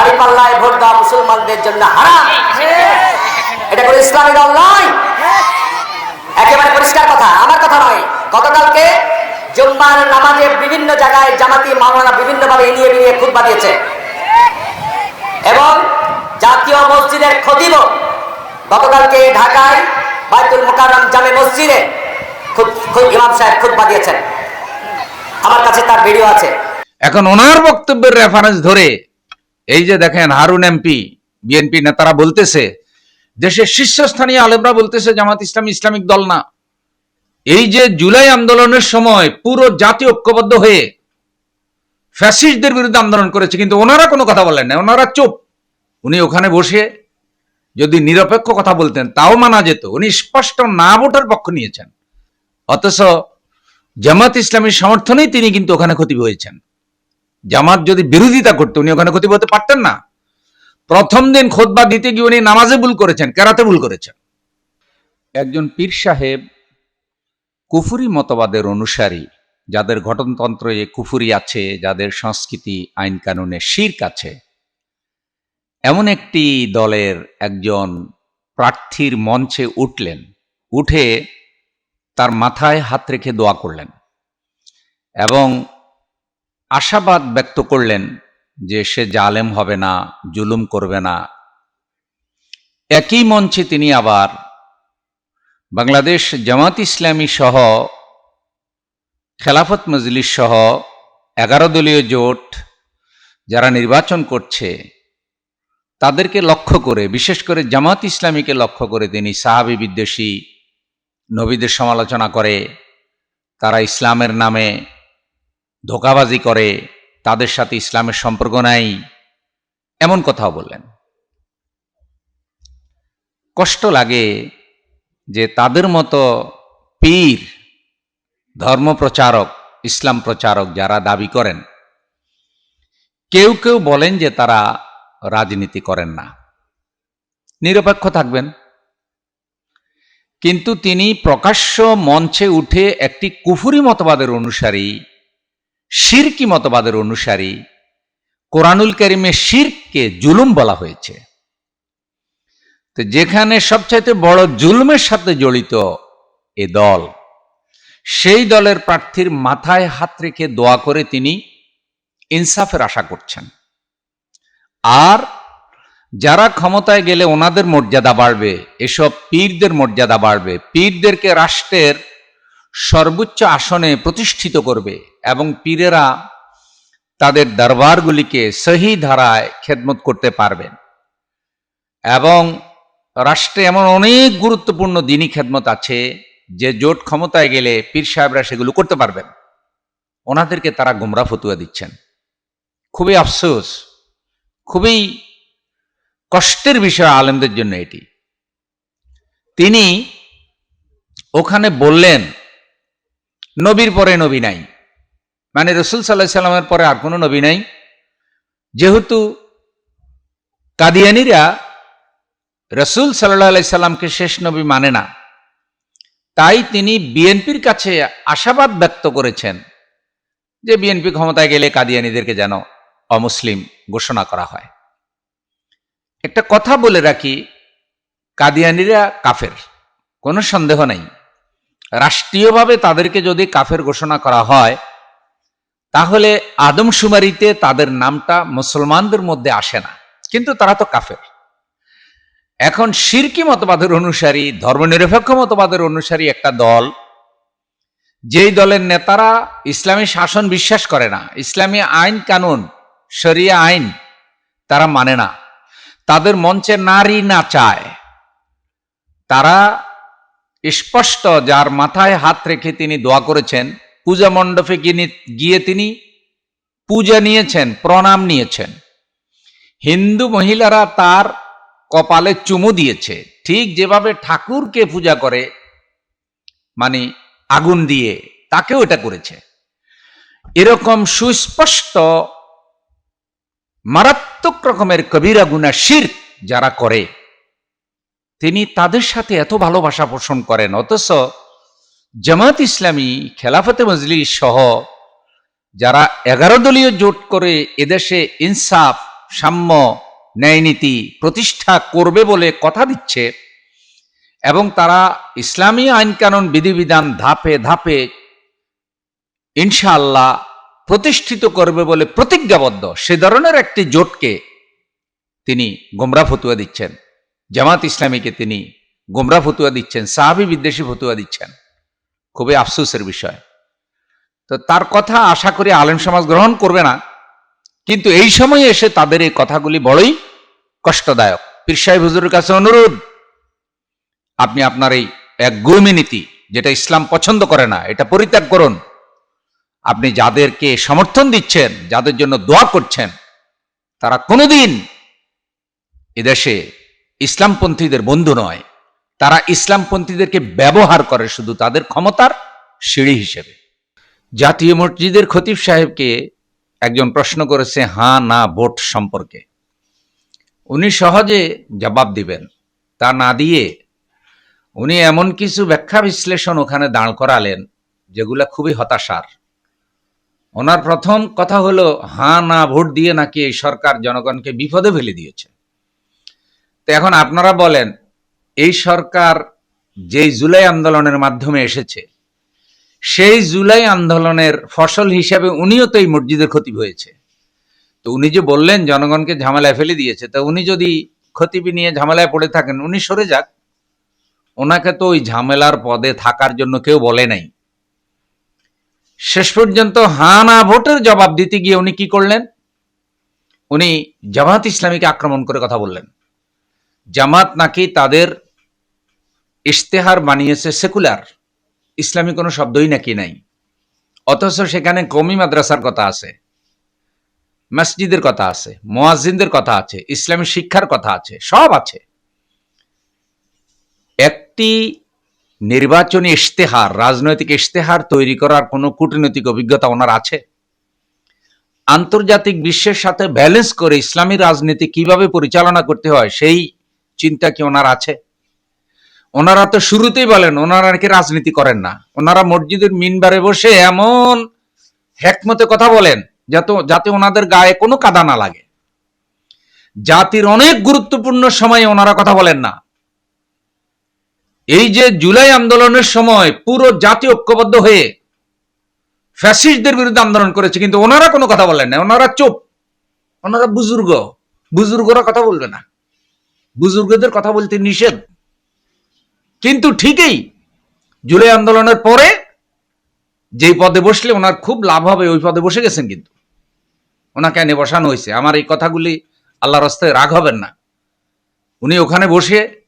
দাড়ি পাল্লায় ভোট দেওয়া মুসলমানদের জন্য হারাম। এটা কোনো ইসলামী দল নয়। একেবারে পরিষ্কার কথা, আমার কথা নয়। গতকালকে জুম্মার নামাজে বিভিন্ন জায়গায় জামাতি মাওলানা বিভিন্নভাবে এড়িয়ে বেরিয়ে খুতবা দিয়েছে। এবং জাতীয় মসজিদের খতিব গতকালকে ঢাকায় বাইতুল মোকাররম জামে মসজিদে খুব খুব ইমাম সাহেব খুতবা দিয়েছেন। আমার কাছে তার ভিডিও আছে। এখন ওনার বক্তব্যের রেফারেন্স ধরে এই যে দেখেন হারুন এমপি, বিএনপি নেতারা বলতেছে, দেশের শীর্ষস্থানীয় আলেমরা বলতেছে, জামাত ইসলাম ইসলামিক দল না। এই যে জুলাই আন্দোলনের সময় পুরো জাতি ঐক্যবদ্ধ হয়ে ফ্যাসিস্টদের বিরুদ্ধে আন্দোলন করেছে, কিন্তু ওনারা কোনো কথা বলেন না ওনারা চুপ। উনি ওখানে বসে যদি নিরপেক্ষ কথা বলতেন, তাও মানা যেত। উনি স্পষ্ট না ভোটার পক্ষ নিয়েছেন। অথচ জামাত ইসলামের সমর্থনেই তিনি কিন্তু ওখানে ক্ষতি হয়েছেন। জামাত যদি বিরোধিতা করতো, উনি ওখানে ক্ষতি হতে পারতেন না। প্রথম দিন খোদবা দিতে গিয়ে উনি নামাজে ভুল করেছেন, কেরাতে ভুল করেছেন। একজন পীর সাহেব কুফুরি মতবাদের অনুসারী, যাদের ঘটনতন্ত্রে কুফুরি আছে, যাদের সংস্কৃতি, আইন কানুনে শির্ক আছে, এমন একটি দলের একজন প্রার্থীর মঞ্চে উঠলেন, উঠে তার মাথায় হাত রেখে দোয়া করলেন এবং আশাবাদ ব্যক্ত করলেন যে সে জালেম হবে না, জুলুম করবে না। একই মঞ্চে তিনি আবার বাংলাদেশ জামাত ইসলামী সহ, খেলাফত মজলিস সহ এগারো দলীয় জোট যারা নির্বাচন করছে, তাদেরকে লক্ষ্য করে, বিশেষ করে জামাত ইসলামীকে লক্ষ্য করে তিনি সাহাবি বিদ্বেষী নবীদের সমালোচনা করে, তারা ইসলামের নামে ধোকাবাজি করে, তাদের সাথে ইসলামের সম্পর্ক নাই, এমন কথাও বললেন। কষ্ট লাগে যে তাদের মতো পীর ধর্ম প্রচারক ইসলাম প্রচারক যারা দাবি করেন, কেউ কেউ বলেন যে তারা রাজনীতি করেন না। নিরপেক্ষ থাকবেন। কিন্তু তিনি প্রকাশ্য মঞ্চে উঠে একটি কুফুরি মতবাদের অনুসারী শিরকি মতবাদের অনুসারী কোরআনুল করিমে শিরকে জুলুম বলা হয়েছে। তো যেখানে সবচাইতে বড় জুলুমের সাথে জড়িত এ দল, সেই দলের প্রার্থীর মাথায় হাত রেখে দোয়া করে তিনি ইনসাফের আশা করছেন। আর যারা ক্ষমতায় গেলে ওনাদের মর্যাদা বাড়বে, এসব পীরদের মর্যাদা বাড়বে। পীরদেরকে রাষ্ট্রের সর্বোচ্চ আসনে প্রতিষ্ঠিত করবে এবং পীরেরা তাদের দরবারগুলিকে সহি ধারায় খেদমত করতে পারবেন। এবং রাষ্ট্রে এমন অনেক গুরুত্বপূর্ণ দিনই খেদমত আছে যে জোট ক্ষমতায় গেলে পীর সাহেবরা সেগুলো করতে পারবেন। ওনাদেরকে তারা গুমরা ফতুয়া দিচ্ছেন। খুবই আফসোস, খুবই কষ্টের বিষয় আলেমদের জন্য এটি। তিনি ওখানে বললেন নবীর পরে নবী নাই। মানে রসুল সাল্লাহ সাল্লামের পরে আর কোনো নবী নাই। যেহেতু কাদিয়ানিরা রসুল সাল্লাহ সাল্লামকে শেষ নবী মানে না, তাই তিনি বিএনপির কাছে আশাবাদ ব্যক্ত করেছেন যে বিএনপি ক্ষমতায় গেলে কাদিয়ানিদেরকে যেন অমুসলিম ঘোষণা করা হয়। একটা কথা বলে রাখি, কাদিয়ানিরা কাফের, কোনো সন্দেহ নাই। রাষ্ট্রীয়ভাবে তাদেরকে যদি কাফের ঘোষণা করা হয়, তাহলে আদমশুমারিতে তাদের নামটা মুসলমানদের মধ্যে আসে না, কিন্তু তারা তো কাফের। এখন শিরকি মতবাদের অনুসারী, ধর্মনিরপেক্ষ মতবাদের অনুসারী একটা দল, যেই দলের নেতারা ইসলামী শাসন বিশ্বাস করে না, ইসলামী আইন কানুন, শরিয়া আইন তারা মানে না। তাদের মঞ্চে নারী না চায়। তারা স্পষ্ট যার মাথায় হাত রেখে তিনি দোয়া করেছেন, পূজা মণ্ডপে গিয়ে তিনি পূজা নিয়েছেন, প্রণাম নিয়েছেন। হিন্দু মহিলারা তার কপালে চুমু দিয়েছে। ঠিক যেভাবে ঠাকুরকে পূজা করে মানে আগুন দিয়ে, তাকেও এটা করেছে। এরকম সুস্পষ্ট, মারাত্মক রকমের কবিরা গুনা শির যারা করে তিনি তাদের সাথে এত ভালোবাসা পোষণ করেন। অথচ জামাত ইসলামী, খেলাফতে মজলিস সহ যারা এগারো দলীয় জোট করে এদেশে ইনসাফ, সাম্য, ন্যায়নীতি প্রতিষ্ঠা করবে বলে কথা দিচ্ছে এবং তারা ইসলামী আইনকানুন বিধিবিধান ধাপে ধাপে ইনশাআল্লাহ প্রতিষ্ঠিত করবে বলে প্রতিজ্ঞাবদ্ধ। সে ধরনের একটি জোটকে তিনি গোমরা ফতুয়া দিচ্ছেন। জামাত ইসলামীকে তিনি গোমরা ফতুয়া দিচ্ছেন, সাহাবি বিদ্বেষী ফতুয়া দিচ্ছেন। খুবই আফসোসের বিষয়। তো তার কথা আশা করি আলেম সমাজ গ্রহণ করবে না, কিন্তু এই সময়ে এসে তাদের এই কথাগুলি বড়ই কষ্টদায়ক। পীর সাহেব হুজুরের কাছে অনুরোধ, আপনি আপনার এই এক গুরমি নীতি, যেটা ইসলাম পছন্দ করে না, এটা পরিত্যাগ করুন। আপনি যাদেরকে সমর্থন দিচ্ছেন, যাদের জন্য দোয়া করছেন, তারা কোনোদিন এদেশে ইসলামপন্থীদের বন্ধু নয়, তারা ইসলামপন্থীদেরকে ব্যবহার করে শুধু তাদের ক্ষমতার সিঁড়ি হিসেবে। জাতীয় মসজিদের খতিব সাহেবকে একজন প্রশ্ন করেছে হ্যাঁ না, ভোট সম্পর্কে? উনি সহজে জবাব দিবেন, তা না দিয়ে উনি এমন কিছু ব্যাখ্যা বিশ্লেষণ ওখানে দাঁড় করালেন যেগুলা খুবই হতাশার। ওনার প্রথম কথা হলো হ্যাঁ না, ভোট দিয়ে নাকি এই সরকার জনগণকে বিপদে ফেলে দিয়েছে? তো এখন আপনারা বলেন, এই সরকার যেই জুলাই আন্দোলনের মাধ্যমে এসেছে, সেই জুলাই আন্দোলনের ফসল হিসাবে উনিও তো এই মসজিদের ক্ষতি হয়েছে। তো উনি যে বললেন, জনগণকে ঝামেলায় ফেলে দিয়েছে, তা উনি যদি ক্ষতিবি নিয়ে ঝামেলায় পড়ে থাকেন, উনি সরে যাক। ওনাকে তো ওই ঝামেলার পদে থাকার জন্য কেউ বলে নাই। শেষ পর্যন্ত হা না ভোটের জবাব দিতে গিয়ে উনি কি করলেন? উনি জামাত ইসলামীকে আক্রমণ করে কথা বললেন। জামাত নাকি তাদের ইশতেহার বানিয়েছে সেকুলার। ইসলামী কোনো শব্দই নাকি নাই। অথচ সেখানে কমি মাদ্রাসার কথা আছে, মসজিদের কথা আছে মোয়াজিনদের কথা আছে, ইসলামী শিক্ষার কথা আছে, সব আছে। একটি নির্বাচনী ইশতেহার, রাজনৈতিক ইশতেহার তৈরি করার কোনো কূটনৈতিক অভিজ্ঞতা ওনার আছে? আন্তর্জাতিক বিশ্বের সাথে ব্যালেন্স করে ইসলামী রাজনীতি কীভাবে পরিচালনা করতে হয়, সেই চিন্তা কি ওনার আছে? ওনারা তো শুরুতেই বলেন, ওনারা নাকি রাজনীতি করেন না। ওনারা মসজিদের মিনবারে বসে এমন হেকমতে কথা বলেন, যাতে যাতে ওনাদের গায়ে কোনো কাদা না লাগে। জাতির অনেক গুরুত্বপূর্ণ সময়ে ওনারা কথা বলেন না। এই যে জুলাই আন্দোলনের সময় পুরো জাতি ঐক্যবদ্ধ হয়ে ফ্যাসিস্টদের বিরুদ্ধে আন্দোলন করেছে, কিন্তু ওনারা কোনো কথা বলেন না। ওনারা চুপ, ওনারা বুজুর্গ। বুজুর্গরা কথা বলবে না। বুজুর্গদের কথা বলতে নিষেধ। কিন্তু ঠিকই জুলাই আন্দোলনের পরে যেই পদে বসলে ওনার খুব লাভ হবে, ওই পদে বসে গেছেন কিন্তু। ওনাকে এনে বসানো হয়েছে। আমার এই কথাগুলি আল্লাহর রাস্তায় রাগ হবেন না। উনি ওখানে বসে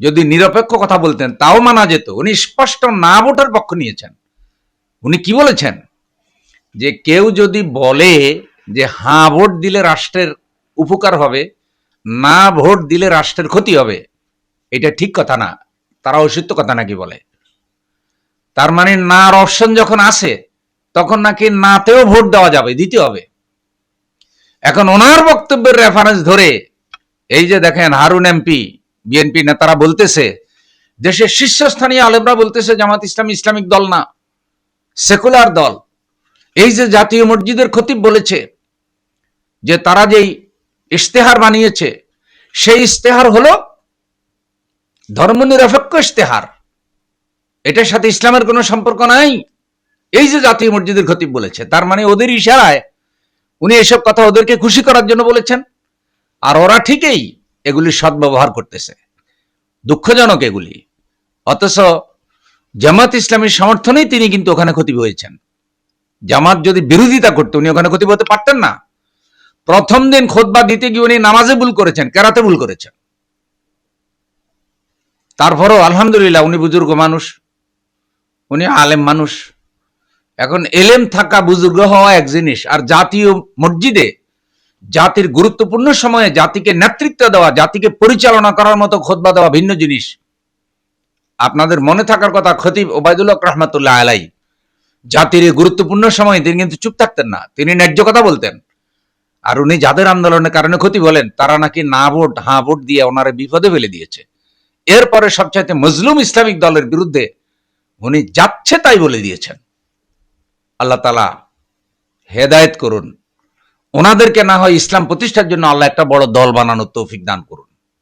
যদি নিরপেক্ষ কথা বলতেন, তাও মানা যেত। উনি স্পষ্ট না ভোটার পক্ষ নিয়েছেন। উনি কি বলেছেন? যে কেউ যদি বলে যে হাঁ, ভোট দিলে রাষ্ট্রের উপকার হবে না ভোট দিলে রাষ্ট্রের ক্ষতি হবে। এটা ঠিক কথা না। তারা অসত্য কথা নাকি বলে? তার মানে নার অপশন যখন আসে, তখন নাকি নাতেও ভোট দেওয়া যাবে, দিতে হবে। এখন ওনার বক্তব্যের রেফারেন্স ধরে, এই যে দেখেন হারুন এমপি, বিএনপি নেতারা বলতেছে, দেশের শীর্ষস্থানীয় আলেমরা বলতেছে, জামাত ইসলাম ইসলামিক দল না, সেকুলার দল। এই যে জাতীয় মসজিদের খতিব বলেছে, যে তারা যেই ইশতেহার বানিয়েছে। সেই ইশতেহার হলো ধর্মনিরপেক্ষ ইশতেহার। এটার সাথে ইসলামের কোনো সম্পর্ক নাই। এই যে জাতীয় মসজিদের খতিব বলেছে, তার মানে ওদের ইশারায় উনি এসব কথা ওদেরকে খুশি করার জন্য বলেছেন। আর ওরা ঠিকই এগুলির সদ্ব্যবহার করতেছে। দুঃখজনক এগুলি। অথচ জামাত ইসলামের সমর্থনেই তিনি কিন্তু ওখানে ক্ষতি হয়েছেন। জামাত যদি বিরোধিতা করতো, উনি ওখানে ক্ষতি হতে পারতেন না। প্রথম দিন খোদবা দিতে গিয়ে উনি নামাজে ভুল করেছেন, কেরাতে ভুল করেছেন। তারপরও আলহামদুলিল্লাহ উনি বুজুর্গ মানুষ, উনি আলেম মানুষ। এখন এলেম থাকা বুজুর্গ হওয়া এক জিনিস, আর জাতীয় মসজিদে জাতির গুরুত্বপূর্ণ সময়ে জাতিকে নেতৃত্ব দেওয়া, জাতিকে পরিচালনা করার মতো খোদবা দেওয়া ভিন্ন জিনিস। আপনাদের মনে থাকার কথা খতিব ওবায়দুল হক রহমতুল্লাহ আলাই, জাতির গুরুত্বপূর্ণ সময়ে তিনি কিন্তু চুপ থাকতেন না, তিনি ন্যায্য কথা বলতেন। আর উনি যাদের আন্দোলনের কারণে ক্ষতি বলেন, তারা নাকি না ভোট, হাঁ ভোট দিয়ে ওনারে বিপদে ফেলে দিয়েছে। এরপরে সবচাইতে মজলুম ইসলামিক দলের বিরুদ্ধে উনি যাচ্ছে তাই বলে দিয়েছেন। আল্লাহ তালা হেদায়েত করুন। ওনাদেরকে না হয় ইসলাম প্রতিষ্ঠার জন্য আল্লাহ একটা বড় দল বানানোর তৌফিক দান করুন।